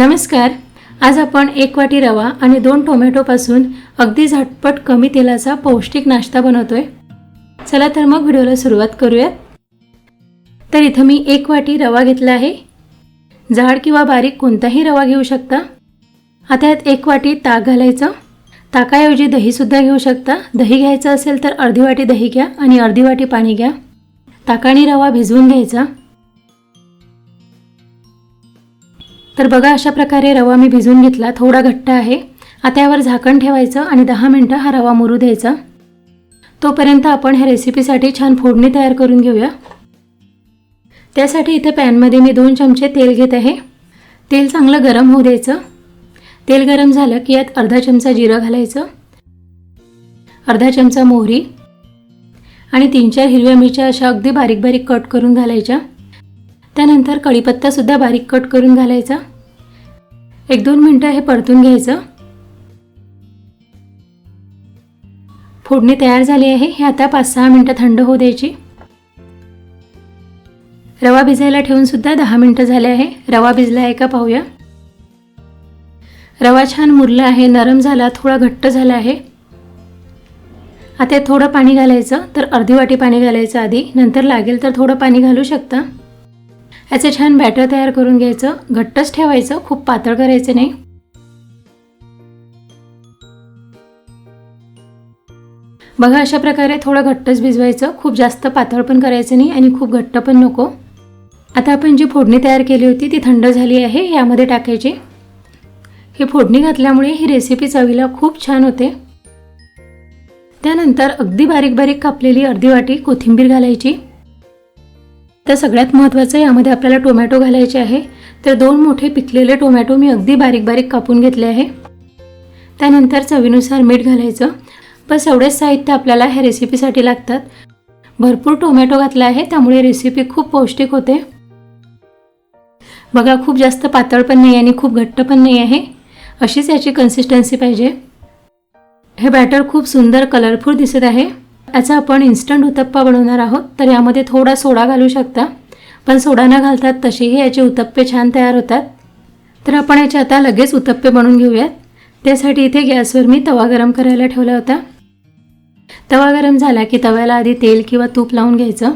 नमस्कार. आज आपण एक वाटी रवा आणि दोन टोमॅटोपासून अगदी झटपट कमी तेलाचा पौष्टिक नाश्ता बनवतोय. चला तर मग व्हिडिओला सुरुवात करूयात. तर इथं मी एक वाटी रवा घेतला आहे. जाड किंवा बारीक कोणताही रवा घेऊ शकता. आता यात एक वाटी ताक घालायचं. ताकाऐवजी दहीसुद्धा घेऊ शकता. दही घ्यायचं असेल तर अर्धी वाटी दही घ्या आणि अर्धी वाटी पाणी घ्या. ताकाने रवा भिजवून घ्यायचा. तर बघा अशा प्रकारे रवा मी भिजवून घेतला. थोडा घट्ट आहे. आता यावर झाकण ठेवायचं आणि दहा मिनटं हा रवा मुरू द्यायचा. तोपर्यंत आपण ह्या रेसिपीसाठी छान फोडणी तयार करून घेऊया. त्यासाठी इथे पॅनमध्ये मी दोन चमचे तेल घेत आहे. तेल चांगलं गरम होऊ द्यायचं. तेल गरम झालं की यात अर्धा चमचा जिरं घालायचं. अर्धा चमचा मोहरी. आणि तीन चार हिरव्या मिरच्या अशा अगदी बारीक बारीक कट करून घालायच्या. त्यानंतर कढीपत्तासुद्धा बारीक कट करून घालायचा. एक दोन मिनटं हे परतून घ्यायचं. फोडणी तयार झाली आहे. हे आता पाच सहा मिनटं थंड होऊ द्यायची. रवा भिजायला ठेवून सुद्धा दहा मिनटं झाले आहे. रवा भिजला आहे का पाहूया. रवा छान मुरला आहे. नरम झाला थोडा घट्ट झाला आहे. आता थोडं पाणी घालायचं तर अर्धी वाटी पाणी घालायचं आधी. नंतर लागेल तर थोडं पाणी घालू शकता. याचं छान बॅटर तयार करून घ्यायचं. घट्टच ठेवायचं. खूप पातळ करायचं नाही. बघा अशा प्रकारे थोडं घट्टच भिजवायचं. खूप जास्त पातळ पण करायचं नाही आणि खूप घट्ट पण नको. आता आपण जी फोडणी तयार केली होती ती थंड झाली आहे. यामध्ये टाकायची. ही फोडणी घातल्यामुळे ही रेसिपी चवीला खूप छान होते. त्यानंतर अगदी बारीक बारीक कापलेली अर्धी वाटी कोथिंबीर घालायची. तर सगळ्यात महत्त्वाचं यामध्ये आपल्याला टोमॅटो घालायचे आहे. तर दोन मोठे पिकलेले टोमॅटो मी अगदी बारीक बारीक कापून घेतले आहे. त्यानंतर चवीनुसार मीठ घालायचं. बस एवढेच साहित्य आपल्याला ह्या रेसिपीसाठी लागतात. भरपूर टोमॅटो घातला आहे त्यामुळे रेसिपी खूप पौष्टिक होते. बघा खूप जास्त पातळ पण नाही आणि खूप घट्ट पण नाही आहे. अशीच याची कन्सिस्टन्सी पाहिजे. हे बॅटर खूप सुंदर कलरफुल दिसत आहे. याचा आपण इन्स्टंट उत्तप्पा बनवणार आहोत. तर यामध्ये थोडा सोडा घालू शकता. पण सोडा न घालतात तसेही याचे उत्तप्पे छान तयार होतात. तर आपण याचे आता लगेच उत्तप्पे बनवून घेऊयात. त्यासाठी इथे गॅसवर मी तवा गरम करायला ठेवला होता. तवा गरम झाला की तव्याला आधी तेल किंवा तूप लावून घ्यायचं.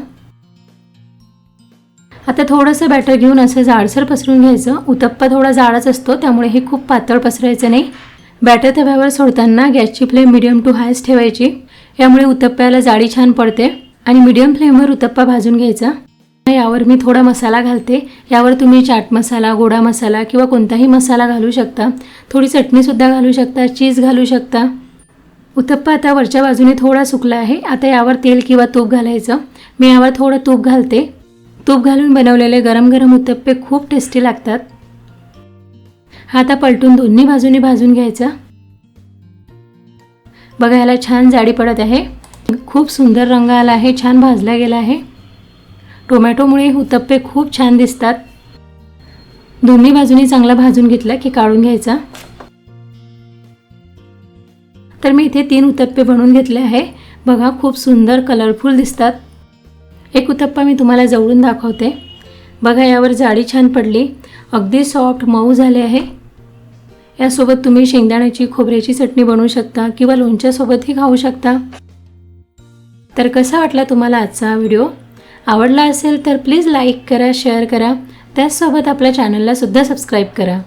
आता थोडंसं बॅटर घेऊन असं जाडसर पसरून घ्यायचं. उत्तप्पा थोडा जाडच असतो त्यामुळे हे खूप पातळ पसरायचं नाही. बॅटर तव्यावर सोडताना गॅसची फ्लेम मिडियम टू हायच ठेवायची. यामुळे उत्तप्प्याला जाळी छान पडते आणि मीडियम फ्लेमवर उत्तप्पा भाजून घ्यायचा. यावर मी थोडा मसाला घालते. यावर तुम्ही चाट मसाला गोडा मसाला किंवा कोणताही मसाला घालू शकता. थोडी चटणीसुद्धा घालू शकता चीज घालू शकता. उत्तप्पा आता वरच्या बाजूने थोडा सुकला आहे. आता यावर तेल किंवा तूप घालायचं. मी यावर थोडं तूप घालते. तूप घालून बनवलेले गरम गरम उत्तप्पे खूप टेस्टी लागतात. हा आता पलटून दोन्ही बाजूने भाजून घ्यायचा. बघा ह्याला छान जाडी पडत आहे. खूप सुंदर रंग आला आहे छान भाजला गेला आहे. टोमॅटोमुळे उत्तप्पे खूप छान दिसतात. दोन्ही बाजूनी चांगला भाजून घेतला की काढून घ्यायचा. तर मी इथे तीन उत्तप्पे बनवून घेतले आहे. बघा खूप सुंदर कलरफुल दिसतात. एक उत्तप्पा मी तुम्हाला जवळून दाखवते. बघा यावर जाडी छान पडली. अगदी सॉफ्ट मऊ झाले आहे. यासोबत तुम्ही शेंगदाण्याची खोबऱ्याची चटणी बनवू शकता किंवा लोणच्यासोबतही खाऊ शकता. तर कसा वाटला तुम्हाला आजचा व्हिडिओ? आवडला असेल तर प्लीज लाईक करा शेअर करा. त्याचसोबत आपल्या चॅनलला सुद्धा सबस्क्राईब करा.